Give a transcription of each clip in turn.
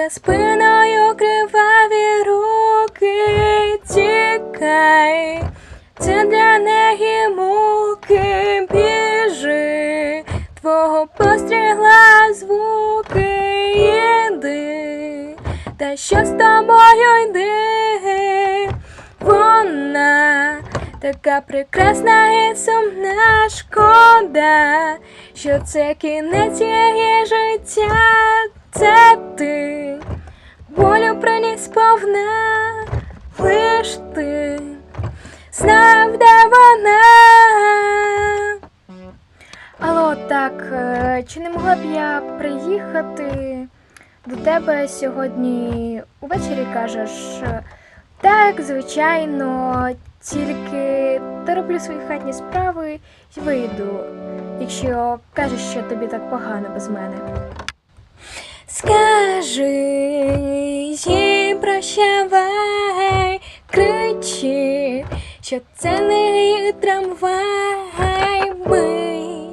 За спиною криваві руки. Тікай, це для неї муки. Біжи, твого пострігла звуки. Йди, та що з тобою йди, вона така прекрасна і сумна шкода, що це кінець її життя, це ти, болю приніс повна, лиш ти знав, де вона. Алло, так, е, чи не могла б я приїхати до тебе сьогодні увечері кажеш? Так, звичайно, тільки дороблю свої хатні справи і вийду, якщо кажеш, що тобі так погано без мене. Скажи що це не трамвай бий.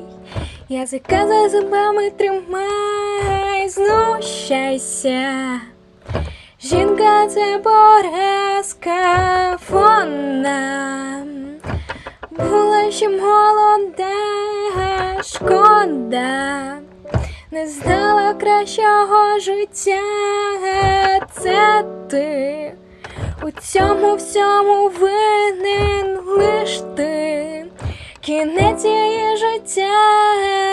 Язика за зубами тримай, знущайся. Жінка це поразка, вона була ще молода, шкода, не знала кращого життя, це ти. У цьому всьому винен кінець її життя.